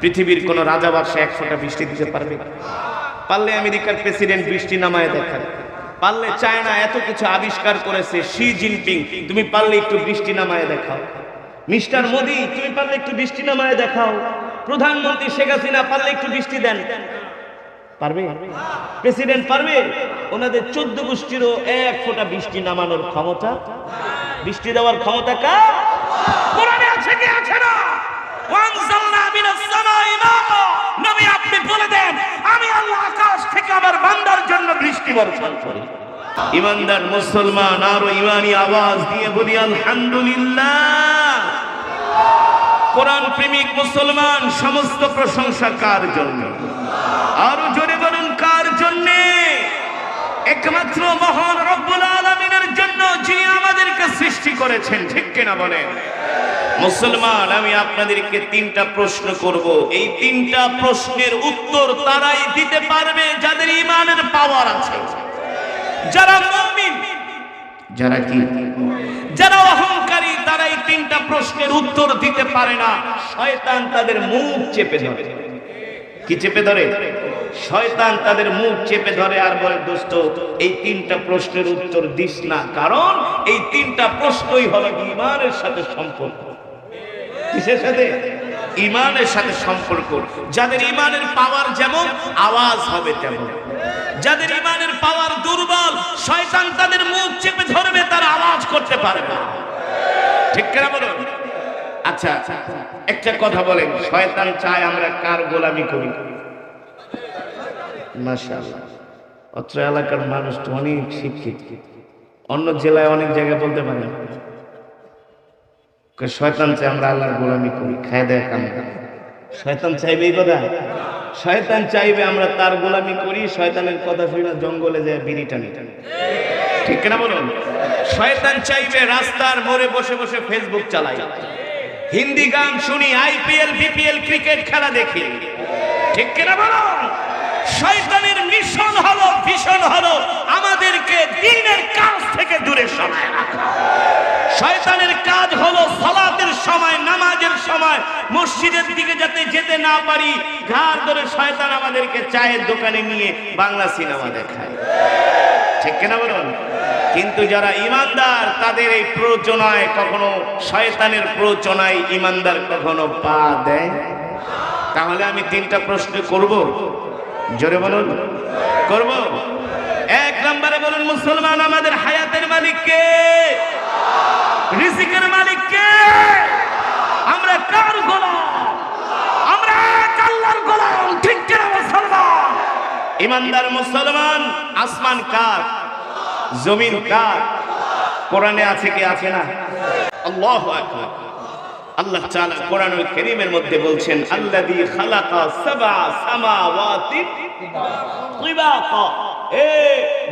পৃথিবীর কোন রাজা বাদশা এক ফোঁটা বৃষ্টি দিতে পারবে? পারলে আমেরিকার প্রেসিডেন্ট বৃষ্টি নামায় দেখায় পারলে চায়না এত কিছু আবিষ্কার করেছে, শি জিনপিং, তুমি পারলে একটু বৃষ্টি নামায় দেখাও। মিস্টার মোদি, তুমি পারলে একটু বৃষ্টি নামায় দেখাও। প্রধানমন্ত্রী শেখ হাসিনা পারলে একটু বৃষ্টি দেন। পারবে? প্রেসিডেন্ট পারবে? ওনাদের চোদ্দ গোষ্ঠীরও এক ফোঁটা বৃষ্টি নামানোর ক্ষমতা। বৃষ্টি দেওয়ার ক্ষমতা কার? আছে কি আছে না ওয়ানজালনা মিনাস সামাই মাআ নবী, আপনি বলে দেন, আমি আল্লাহ আকাশ থেকে আমার বান্দার জন্য বৃষ্টি বর্ষণ করি। ইমানদার মুসলমান, আরও ইমানি আওয়াজ দিয়ে বলি, আলহামদুলিল্লাহ। কোরআন প্রেমিক মুসলমান, সমস্ত প্রশংসা কার জন্য? আরও জোরে বলুন কার জন্যে একমাত্র মহান রব্বুল আলামিনের জন্য যিনি আমাদেরকে সৃষ্টি করেছেন ঠিক কিনা বলেন? মুসলমান আমি আপনাদেরকে তিনটা প্রশ্ন করব। এই তিনটা প্রশ্নের উত্তর তারাই দিতে পারবে যাদের ইমানের পাওয়ার আছে। যারা মুমিন যারা কি? যারা অহংকারী তারা এই তিনটা প্রশ্নের উত্তর দিতে পারে না। শয়তান তাদের মুখ চেপে ধরে। কি চেপে ধরে? শয়তান তাদের মুখ চেপে ধরে আর বলে দোস্ত এই তিনটা প্রশ্নের উত্তর দিস না। কারণ এই তিনটা প্রশ্নই হলো ইমানের সাথে সম্পর্ক। কিসের সাথে? ইমানের সাথে সম্পর্ক। যাদের ইমানের পাওয়ার যেমন, আওয়াজ হবে তেমন। যাদের ইমানের পাওয়ার দুর্বল, শয়তান তাদের মুখ চেপে ধরবে, তার আওয়াজ করতে পারবে না। ঠিক কেনা বলুন আচ্ছা। একটা কথা বলেন, শয়তান চায় আমরা কার গোলামি করি? অত্র এলাকার মানুষ তো অনেক শিক্ষিত। অন্য জেলায় অনেক জায়গায় বলতে পারে। শয়তান চাই আমরা আল্লাহর গোলামি করি, খায় দেয় কাম শয়তান চাইবে এই কথা? শয়তান চাইবে আমরা তার গোলামি করি, শয়তানের কথা শুনে জঙ্গলে যায় বিড়ি টানি। ঠিক না বলুন? শয়তান চাইবে রাস্তার মোড়ে বসে বসে ফেসবুক চালাই। হিন্দি গান শুনি আইপিএল বিপিএল ক্রিকেট খেলা দেখি। ঠিক কিনা বলুন? শয়তানের মিশন হলো, ভীষণ হলো। আমাদেরকে দিনের কাজ থেকে দূরে সরায় রাখা। শয়তানের কাজ হলো সালাতের সময়, নামাজের সময়, মসজিদের দিকে যাতে যেতে না পারি, ঘাড় ধরে শয়তান আমাদেরকে চায়ের দোকানে নিয়ে বাংলা সিনেমা দেখায়। ঠিক কিনা বলুন? কিন্তু যারা ইমানদার, তাদের এই প্ররোচনায় কখনো, শয়তানের প্ররোচনায় ইমানদার কখনো পা দেয়? তাহলে আমি তিনটা প্রশ্ন করব। জোরে বলুন। করব? এক নম্বরে বলুন, মুসলমান আমাদের হায়াতের মালিক কে রিজিকের মালিক কে আমরা কার গোলাম? আমরা আল্লাহর গোলাম, ঠিক মুসলমান? ইমানদার মুসলমান, আসমান কার? জমিন কার? কোরআনে আছে কি আছে না? আল্লাহু আকবার। আল্লাহ তাআলা কোরআনুল কারীমের মধ্যে বলছেন, আল্লাযী খালাকা সাবআ সামাওয়াতি তিবাকা এ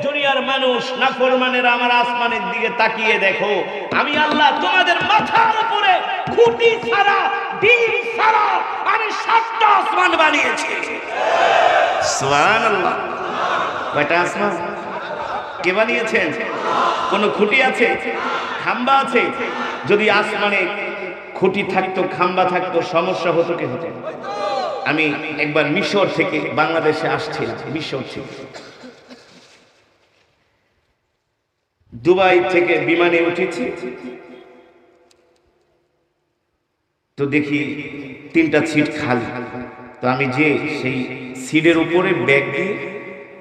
দুনিয়ার মানুষ, নাফরমানেরা আমার আসমানের দিকে তাকিয়ে দেখো, আমি আল্লাহ তোমাদের মাথার উপরে খুঁটি ছাড়া, ডিম ছাড়া আমি সাতটা আসমান বানিয়েছি। সুবহানাল্লাহ। কয়টা আসমান? কে বানিয়েছেন? কোন খুঁটি আছে? খাম্বা আছে? যদি আসমানে খুঁটি থাকতো, খাম্বা থাকতো, সমস্যা হতো কি হতো? আমি একবার মিশর থেকে বাংলাদেশে আসছিলাম, মিশর থেকে। দুবাই থেকে বিমানে উঠেছি। তো দেখি তিনটা সিট খালি। তো আমি যে সেই সিটের উপরে ব্যাগ দিয়ে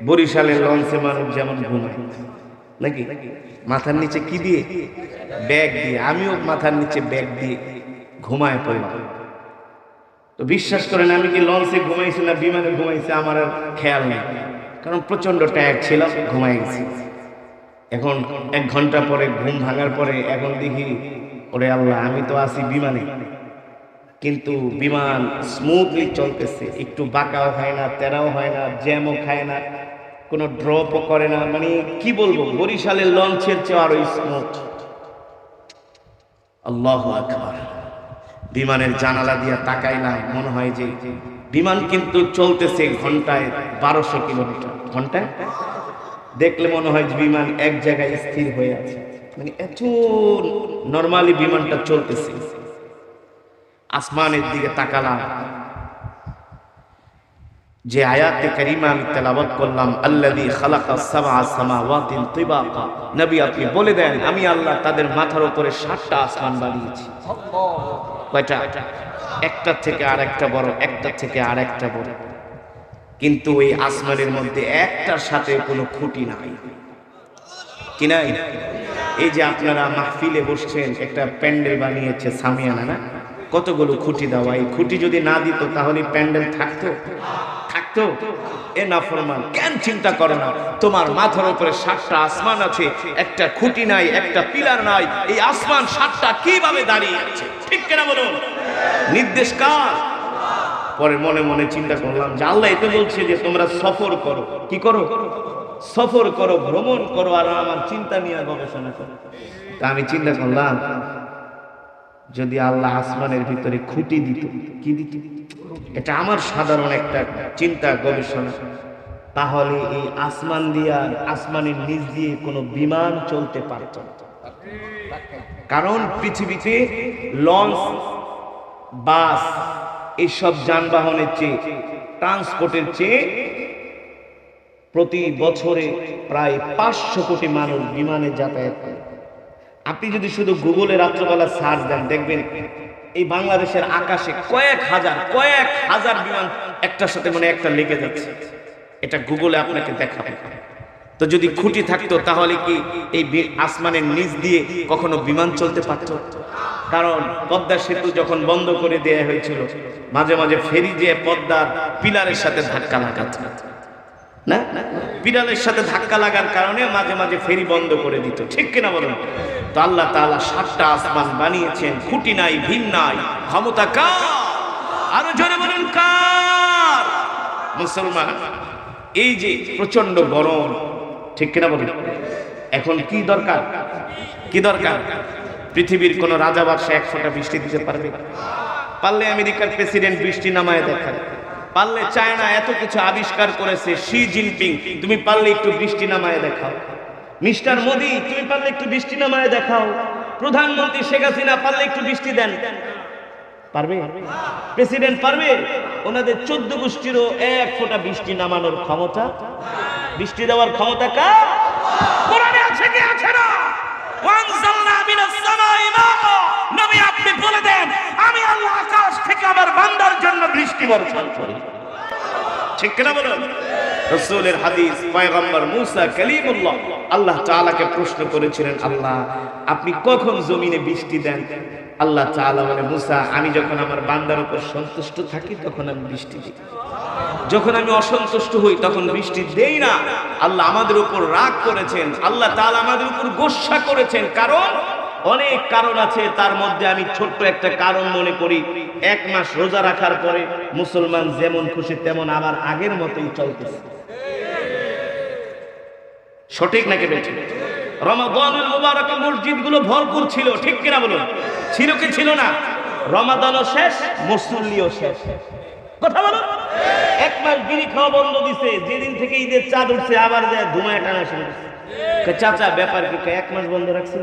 বরিশালের লঞ্চে মানুষ যেমন ঘুমায়। নাকি? মাথার নিচে কি দিয়ে? ব্যাগ দিয়ে। আমিও মাথার নিচে ব্যাগ দিয়ে ঘুমায় পড়লাম তো বিশ্বাস করেন, আমি কি লঞ্চে ঘুমাইছি না বিমানে ঘুমাইছি, আমার আর খেয়াল নেই। কারণ প্রচণ্ড টায়ার্ড ছিলাম ঘুমাই গেছি। এখন এক ঘণ্টা পরে ঘুম ভাঙার পরে এখন দেখি, ওরে আল্লাহ, আমি তো আছি বিমানে। কিন্তু বিমান স্মুথলি চলতেছে, একটু বাঁকাও হয় না তেরাও হয় না, জ্যামও খায় না, কোনো ড্রপও করে না। মানে কি বলব, বরিশালের লঞ্চের চেয়ে আরও স্মুথ আল্লাহ আকবার। বিমানের জানালা দিয়া তাকাইলাম মনে হয় যে বিমান কিন্তু চলতেছে ঘন্টায় বারোশো কিলোমিটার। ঘন্টায়? দেখলে মনে হয় যে বিমান এক জায়গায় স্থির হয়ে আছে। মানে এত নর্মালি বিমানটা চলতেছে। আসমানের দিকে তাকালাম। যে আয়াতে কারিমা আমি তেলাওয়াত করলাম, আল্লাযী খালাকা সাবআ সামাওয়াতিন তিবাকা। নবী আপনি বলে দেন, আমি আল্লাহ তাদের মাথার উপরে সাতটা আসমান বানিয়েছি। কয়টা? একটা থেকে আর একটা বড়, একটা থেকে আর একটা বড়। কিন্তু ওই আসমানের মধ্যে একটার সাথে কোনো খুঁটি নাই। কি নাই? এই যে আপনারা মাহফিলে বসছেন, একটা প্যান্ডেল বানিয়েছে সামিয়ানা, না? কতগুলো খুঁটি দেওয়া? এই খুঁটি যদি না দিত, তাহলে প্যান্ডেল থাকতো? থাকতো এ না ফরমান কেন চিন্তা করো না? তোমার মাথার উপরে সাতটা আসমান আছে, একটা খুঁটি নাই, একটা পিলার নাই, এই আসমান সাতটা কীভাবে দাঁড়িয়ে আছে? ঠিক কেনা বলুন? নির্দেশ কার? পরে মনে মনে চিন্তা করলাম, যে আল্লাহ এটা বলছে যে তোমরা সফর করো। কি করো? সফর করো, ভ্রমণ করো আর আমার চিন্তা নিয়ে গবেষণা করো। তা আমি চিন্তা করলাম, যদি আল্লাহ আসমানের ভিতরে খুঁটি দিত, কি দিত? এটা আমার সাধারণ একটা চিন্তা গবেষণা। তাহলে এই আসমান দিয়ে আসমানের নিচ দিয়ে কোনো বিমান চলতে পারত কারণ পৃথিবীতে লঞ্চ, বাস এইসব যানবাহনের চেয়ে, ট্রান্সপোর্টের চেয়ে প্রতি বছরে প্রায় পাঁচশো কোটি মানুষ বিমানে যাতায়াত করে। আপনি যদি শুধু গুগলে রাত্রবেলা সার্চ দেন, দেখবেন এই বাংলাদেশের আকাশে কয়েক হাজার কয়েক হাজার বিমান একটার সাথে মানে একটা লেগে যাচ্ছে। এটা গুগলে আপনাকে দেখাবে। তো যদি খুঁটি থাকতো, তাহলে কি এই আসমানের নিচ দিয়ে কখনো বিমান চলতে পারত? কারণ পদ্মা সেতু যখন বন্ধ করে দেয়া হয়েছিল, মাঝে মাঝে ফেরি যে পদ্মার পিলারের সাথে ধাক্কা লাগাচ্ছে না? পিলারের সাথে ধাক্কা লাগার কারণে মাঝে মাঝে ফেরি বন্ধ করে দিত। ঠিক কিনা বলুন? তো আল্লাহ তাআলা সাতটা আসমান বানিয়েছেন, খুঁটি নাই, ভিন নাই। ক্ষমতা কার? আরও জোরে বলুন, কার? মুসলমান, এই যে প্রচণ্ড গরম, ঠিক কিনা বলুন? এখন কি দরকার? কি দরকার? পৃথিবীর কোন রাজা বাদশা এক বৃষ্টি দিতে পারবে? পারলে আমেরিকার প্রেসিডেন্ট বৃষ্টি নামায় দেখায় পারলে চায়না এত কিছু আবিষ্কার করেছে, শি জিনপিং, তুমি পারলে একটু বৃষ্টি নামায় দেখাও। মিস্টার মোদি, তুমি পারলে একটু বৃষ্টি নামায় দেখাও। প্রধানমন্ত্রী শেখ হাসিনা পারলে একটু বৃষ্টি দেন। পারবে? প্রেসিডেন্ট পারবে? ওনাদের চোদ্দ গোষ্ঠীরও এক ফোঁটা বৃষ্টি নামানোর ক্ষমতা। বৃষ্টি দেওয়ার ক্ষমতা কার? আছে কি? আছে না? আপনি বলে দেন, আমি আল্লাহ আকাশ থেকে আমার বান্দার জন্য বৃষ্টি বর্ষণ করি। ঠিক কিনা বলুন? রসুলের হাদিস, পয়গম্বর মুসা কালিমুল্লাহ, আল্লাহ তাআলাকে প্রশ্ন করেছিলেন, আল্লাহ, আপনি কখন জমিনে বৃষ্টি দেন? আল্লাহ তাআলা বলে, মুসা, আমি যখন আমার বান্দার উপর সন্তুষ্ট থাকি, তখন আমি বৃষ্টি দিই। যখন আমি অসন্তুষ্ট হই, তখন বৃষ্টি দেই না। আল্লাহ আমাদের উপর রাগ করেছেন, আল্লাহ তাআলা আমাদের উপর গোসা করেছেন। কারণ, অনেক কারণ আছে, তার মধ্যে আমি ছোট্ট একটা কারণ মনে করি। এক মাস রোজা রাখার পরে মুসলমান যেমন খুশি, তেমন আবার আগের মতোই চলতেছে। সঠিক নাকি বেঠি রমাদানুল মুবারক মসজিদগুলো ভরপুর ছিল, ঠিক কিনা বলুন? ছিল কি ছিল না? রমাদানও শেষ, মুসল্লিও শেষ। কথা বলো। এক মাস বিড়ি খাওয়া বন্ধ দিছে, যেদিন থেকে ঈদের চাঁদ উঠছে, আবার যায় ধুমায় টানা শুরু চাচা, ব্যাপার কি এক মাস বন্ধ রাখছে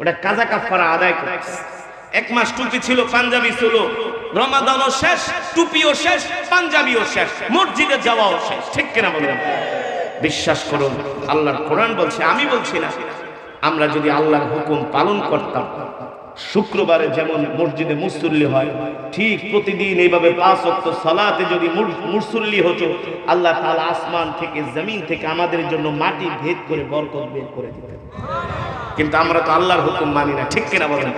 ওটা কাজা কাফারা আদায় করছে। এক মাস টুপি ছিল, পাঞ্জাবি ছিল। রমাদানও শেষ, টুপিও শেষ, পাঞ্জাবিও শেষ, মসজিদে যাওয়াও শেষ, ঠিক কিনা বলুন? বিশ্বাস করুন, আল্লাহর কোরআন বলছে, আমি বলছি না। আমরা যদি আল্লাহর হুকুম পালন করতাম, শুক্রবারে যেমন মসজিদে মুসল্লি হয়, ঠিক প্রতিদিন এইভাবে পাঁচ অক্ট সালাতে যদি মুসল্লি হতো, আল্লাহ তাআলা আসমান থেকে, জমিন থেকে আমাদের জন্য মাটি ভেদ করে বরকত বের করে দিতেন। কিন্তু আমরা তো আল্লাহর হুকুম মানি না, ঠিক কিনা বলেন?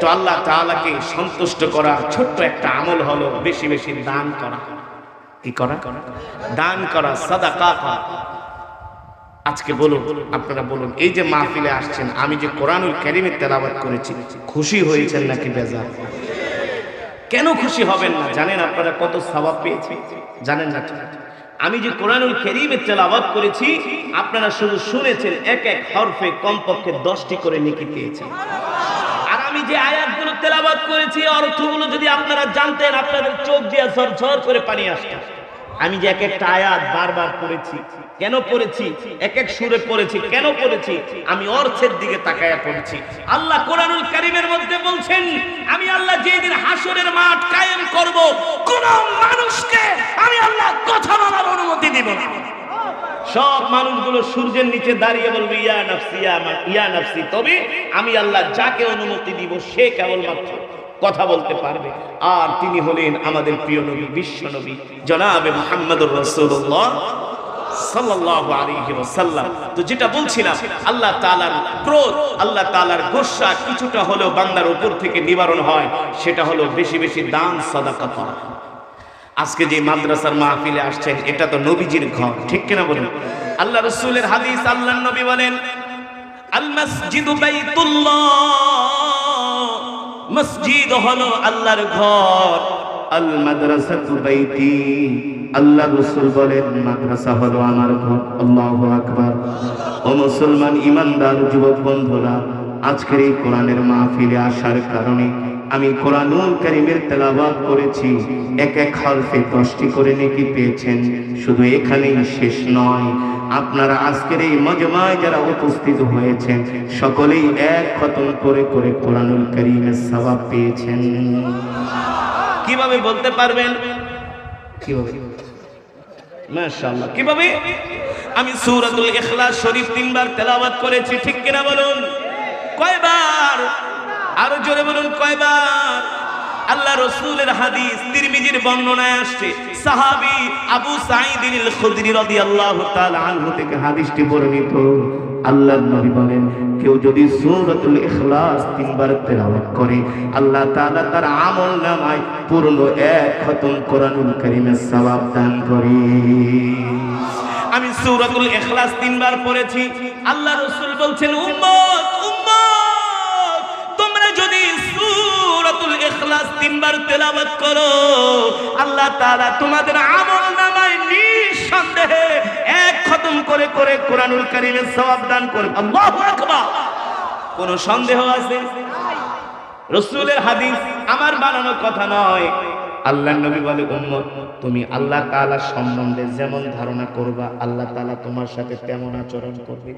তো আল্লাহ তাআলাকে সন্তুষ্ট করার ছোট্ট একটা আমল হলো বেশি বেশি দান করা। কি করা? দান করা, সাদাকা করা। আজকে বলুন, আপনারা বলুন, এই যে মাহফিলে আসছেন, আমি যে কোরআনুল কারীমের তেলাবাদ করেছি, খুশি হয়েছেন নাকি বেজার? কেন খুশি হবেন না? জানেন আপনারা কত স্বভাব পেয়েছে? জানেন না? আমি যে কোরআনুল কারীমের তেলাবাদ করেছি, আপনারা শুধু শুনেছেন, এক এক হরফে কমপক্ষে দশটি করে নেকি পেয়েছেন আর আমি যে আয়াতগুলো তেলাওয়াত করেছি, অর্থগুলো যদি আপনারা জানতেন, আপনাদের চোখ দিয়ে ঝরঝর করে পানি আসতো। আমি যে এক একটা আয়াত বারবার পড়েছি, কেন পড়েছি, এক এক সুরে পড়েছি, কেন পড়েছি, আমি অর্থের দিকে তাকায়া পড়েছি। আল্লাহ কোরআনুল কারীমের মধ্যে বলছেন, আমি আল্লাহ যেদিন হাসরের মাঠ কায়েম করব, কোন মানুষকে আমি আল্লাহ কথা বলার অনুমতি দিব সব মানুষগুলো সূর্যের নিচে দাঁড়িয়ে বলবে, ইয়া নাফসি ইয়া নাফসি। তবে আমি আল্লাহ যাকে অনুমতি দিব, সে কেবলমাত্র কথা বলতে পারবে। আর তিনি হলেন আমাদের প্রিয় নবী, বিশ্ব নবী, জনাবে মুহাম্মদুর রাসূলুল্লাহ সাল্লাল্লাহু যেটা বলছিলাম, আল্লাহ আল্লাহ কিছুটা হলেও উপর থেকে নিবারণ হয়, সেটা হলো বেশি বেশি দান আজকে যে মাদ্রাসার মাহফিলে আসছেন, এটা তো নবীজির ঘর, ঠিক আল্লাহ রসুলের হাদিস আল্লাহ নবী বলেন আল মসজিদ হলো আল্লাহর ঘর। আল মাদ্রাসাতু বাইতি। আল্লাহ রসুল বলেন, মাদ্রাসা হলো আমার ঘর। আল্লাহু আকবার। ও মুসলমান, ইমানদার যুবক বন্ধুরা আজকের এই কোরআনের মাহফিলে আসার কারণে আমি কোরআনুল কারিমের তেলাবাদ করেছি এক এক হরফে দশটি করে নাকি পেয়েছেন। শুধু এখানেই শেষ নয় আপনারা আজকের এই মজমায় যারা উপস্থিত হয়েছেন সকলেই এক খতম করে করে কোরআনুল কারিমের সওয়াব পেয়েছেন। কীভাবে বলতে পারবেন? কীভাবে? মাশাআল্লাহ। কীভাবে? আমি সূরাতুল ইখলাস শরীফ তিনবার তেলাওয়াত করেছি ঠিক কিনা বলুন? কয়বার? আরও জোরে বলুন কয়বার? আল্লাহ রসুলের হাদিস, তিরমিজির বর্ণনায় আসছে। সাহাবী আবু সাঈদ আল খুদরি রাদিয়াল্লাহু তাআলা থেকে হাদিসটি বর্ণিত। আল্লাহর নবী বলেন, কেউ যদি সূরাতুল ইখলাস তিনবার তেলাওয়াত করে, আল্লাহ তাআলা তার আমল নামায় পূর্ণ এক খতম কোরআনুল কারীমের সওয়াব দান করে। আমি সূরাতুল ইখলাস তিনবার পড়েছি। আল্লাহ রাসূল বলছেন উম্মত তিনবার তেলাওয়াত করো। আল্লাহ তাআলা তোমাদের আমল নামায় নিঃসন্দেহে এক খতম করে করে কোরআনুল কারীমের সওয়াব দান করবে। আল্লাহু আকবার। কোন সন্দেহ আছে? রসুলের হাদিস আমার বানানো কথা নয়। আল্লাহ নবী বলে, উম্মত, তুমি আল্লাহ তাআলা সম্বন্ধে যেমন ধারণা করবা, আল্লাহ তাআলা তোমার সাথে তেমন আচরণ করবে।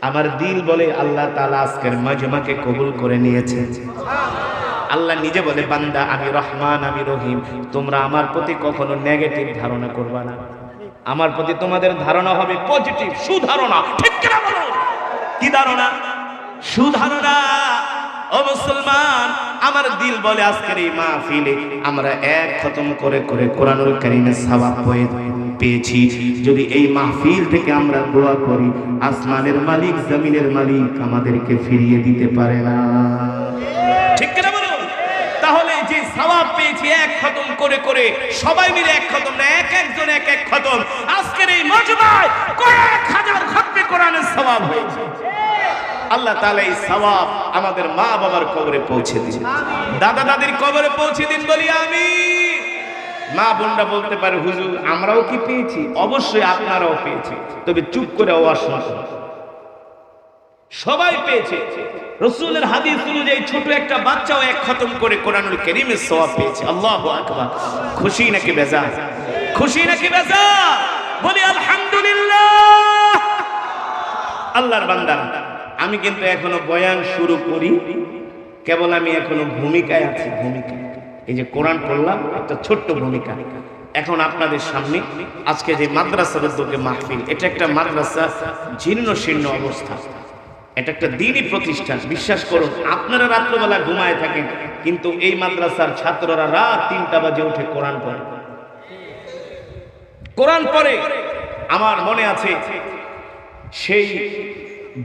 আমার দিল বলে, আল্লাহ তাআলা আজকের মাজমাকে কবুল করে নিয়েছে। আল্লাহ নিজে বলে, বান্দা, আমি রহমান, আমি রহিম। তোমরা আমার প্রতি কখনো নেগেটিভ ধারণা করবা না। আমার প্রতি তোমাদের ধারণা হবে পজিটিভ সুধারণা। ঠিক কিনা বলো কি ধারণা? সুধারণা? ও মুসলমান, আমার দিল বলে আজকের এই মাহফিলে আমরা এক খতম করে করে কোরআনুল কারীমের সওয়াব পেয়ে পেয়েছি। যদি এই মাহফিল থেকে আমরা দোয়া করি, আসমানের মালিক, জমিনের মালিক আমাদেরকে ফিরিয়ে দিতে পারে না। ঠিক কিনা এক খতম করে করে, সবাই মিলে এক খতম না, এক একজন এক এক খতম আজকের এই কয়েক হাজার খতমে কোরআনের হয়েছে আল্লাহ এই সওয়াব আমাদের মা বাবার কবরে পৌঁছে দিন। দাদা দাদির কবরে পৌঁছে দিন, বলি আমি মা বোনরা বলতে পারে, হুজুর, আমরাও কি পেয়েছি? অবশ্যই আপনারাও পেয়েছি তবে চুপ করে শুনুন। সবাই পেয়েছে। রসুলের হাদিস অনুযায়ী ছোট একটা বাচ্চাও এক খতম করে কোরআনুল কারীমের সওয়াব পেয়েছে। আল্লাহু আকবার। খুশি নাকি বেজা খুশি নাকি বেজা বলি, আলহামদুলিল্লাহ। আল্লাহর বান্দা, আমি কিন্তু এখনও বয়ান শুরু করি। কেবল আমি এখনও ভূমিকায় আছি ভূমিকা এই যে কোরআন পড়লাম, একটা ছোট্ট ভূমিকা। এখন আপনাদের সামনে আজকে যে মাদ্রাসার উদ্যোগে মাহফিল, এটা একটা মাদ্রাসা জীর্ণ শীর্ণ অবস্থা। এটা একটা দিনই প্রতিষ্ঠান। বিশ্বাস করুন, আপনারা রাত্রবেলা ঘুমায় থাকেন, কিন্তু এই মাদ্রাসার ছাত্ররা রাত তিনটা বাজে উঠে কোরআন পড়ে। কোরআন পড়ে, আমার মনে আছে, সেই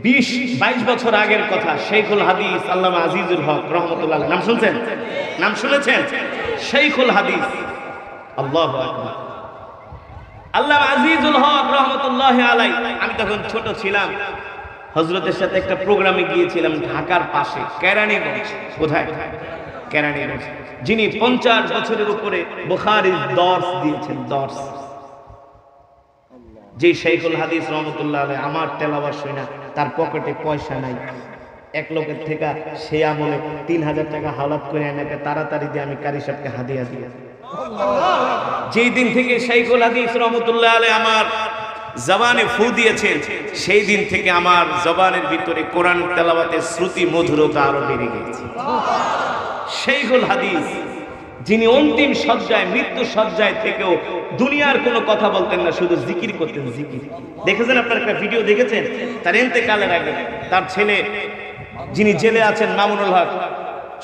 বিশ, বাইশ বছর আগের কথা শেখুল হাদিস আল্লাহ আজিজুল হক, রহমতুল্লাহ নাম শুনছেন? নাম শুনেছেন? শেখুল হাদিস। আল্লাহ আল্লাহ আজিজুল হক, রহমতুল্লাহ আলাই আমি তখন ছোট ছিলাম। হজরতের সাথে একটা প্রোগ্রামে গিয়েছিলাম ঢাকার পাশে, কেরানীগঞ্জ। কোথায়? কেরানীগঞ্জ। যিনি পঞ্চাশ বছরের উপরে বুখারির দর্শ দিয়েছেন দর্শ যে শেখুল হাদিস রহমতুল্লাহ আলাই আমার তেলাবার শুই না, তার পকেটে পয়সা নাই। এক লোকের থেকে সে আমলে তিন হাজার টাকা হাওলাত করে এনেকে তাড়াতাড়ি দিয়ে আমি কারি সাহেবকে হাদিয়া দিয়ে যেই দিন থেকে শেখুল হাদিস রহমতুল্লাহ আলাই আমার জবানে ফু দিয়েছেন, সেই দিন থেকে আমার জবানের ভিতরে কোরআন তেলাওয়াতের শ্রুতি মধুরতা আরও বেড়ে গেছে। শেখুল হাদিস, যিনি অন্তিম সজ্জায় মৃত্যু সজ্জায় থেকেও দুনিয়ার কোনো কথা বলতেন না, শুধু জিকির করতেন, জিকির। দেখেছেন আপনার একটা ভিডিও দেখেছেন? তার এতেকালের আগে তার ছেলে, যিনি জেলে আছেন, মামুনুল হক,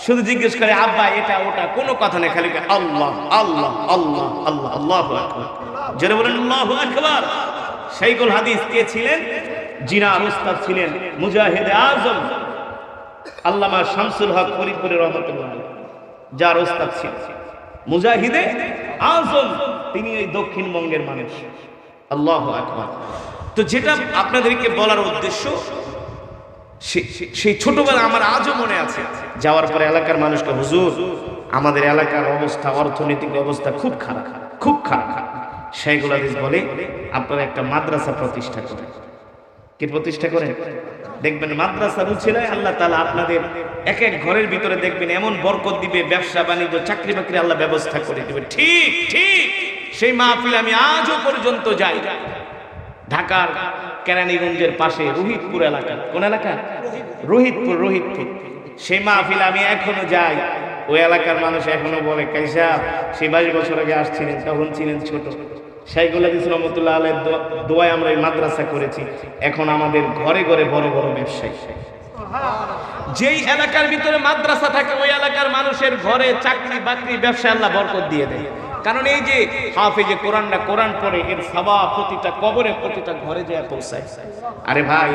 শুধু জিজ্ঞেস করে, আব্বা, এটা, ওটা? কোনো কথা নেই, খালি আল্লাহ আল্লাহ আল্লাহ আল্লাহ আল্লাহ জোরে বলেন, আল্লাহ আকবার। সেইগুল হাদিস কে ছিলেন? জিনা উস্তাদ ছিলেন মুজাহিদে আজম। আল্লামা শামসুল হক ফরিদপুরের রহমতুল্লাহ যার ওস্তাদ ছিল মুজাহিদে আজম, তিনি এই দক্ষিণবঙ্গের মানুষ। আল্লাহ আকবার। তো যেটা আপনাদেরকে বলার উদ্দেশ্য সেই ছোটবেলা আমার আজও মনে আছে। যাওয়ার পরে এলাকার মানুষকে, হুজুর, আমাদের এলাকার অবস্থা, অর্থনৈতিক অবস্থা খুব খারাপ। খুব খারাপ। সেইগুলো বলে, আপনারা একটা মাদ্রাসা প্রতিষ্ঠা করেন। কি প্রতিষ্ঠা করেন? দেখবেন মাদ্রাসা রুচিলায় আল্লাহ তালা আপনাদের এক এক ঘরের ভিতরে দেখবেন এমন বরকত দিবে, ব্যবসা বাণিজ্য, চাকরি বাকরি আল্লাহ ব্যবস্থা করে দিবে। ঠিক ঠিক। সেই মাহফিল আমি আজও পর্যন্ত যাই। ঢাকার কেরানীগঞ্জের পাশে রোহিতপুর এলাকা। কোন এলাকা? রোহিতপুর রোহিতপুর। সেই মাহফিল আমি এখনও যাই। ওই এলাকার মানুষ এখনও বলে, কাইসা সেই বাইশ বছর আগে আসছিলেন, তখন ছিলেন ছোট। শাইকুল হাদিস রহমতুল্লাহ আলের দোয়ায় আমরা এই মাদ্রাসা করেছি। এখন আমাদের ঘরে ঘরে বড় বড় ব্যবসায়ী। যেই এলাকার ভিতরে মাদ্রাসা থাকে ওই এলাকার মানুষের ঘরে চাকরি বাকরি ব্যবসা আল্লাহ বরকত দিয়ে দেয়। কারণ এই যে হাফেজে কোরআনটা কোরআন পড়ে এর সবা প্রতিটা কবরে প্রতিটা ঘরে যায় পৌঁছায়। আরে ভাই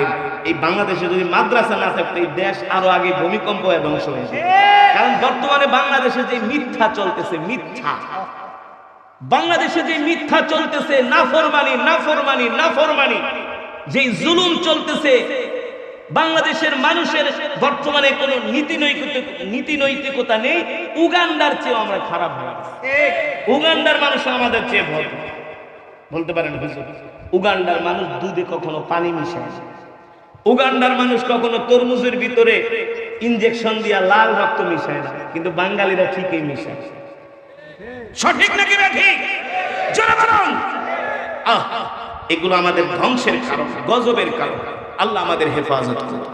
এই বাংলাদেশে যদি মাদ্রাসা না থাকতো এই দেশ আরও আগে ভূমিকম্প এবং ধ্বংস হয়ে কারণ বর্তমানে বাংলাদেশে যে মিথ্যা চলতেছে মিথ্যা। বাংলাদেশে যে মিথ্যা চলতেছে না ফরমানি না নাফরমানি নাফরমানি নাফরমানি যেই জুলুম চলতেছে বাংলাদেশের মানুষের বর্তমানে কোনো নীতি নৈতিক নীতি নৈতিকতা নেই উগান্ডার চেয়েও আমরা খারাপ হয়ে। উগান্ডার মানুষ আমাদের চেয়ে ভদ্র বলতে পারেন উগান্ডার মানুষ দুধে কখনো পানি মিশায় না। উগান্ডার মানুষ কখনো তরমুজের ভিতরে ইনজেকশন দিয়া লাল রক্ত মিশায় না কিন্তু বাঙালিরা ঠিকই মিশায় সঠিক নাকি ঠিক জোরে বলুন। আহ, এগুলো আমাদের ধ্বংসের কারণ, গজবের কারণ। আল্লাহ আমাদের হেফাজত করুন।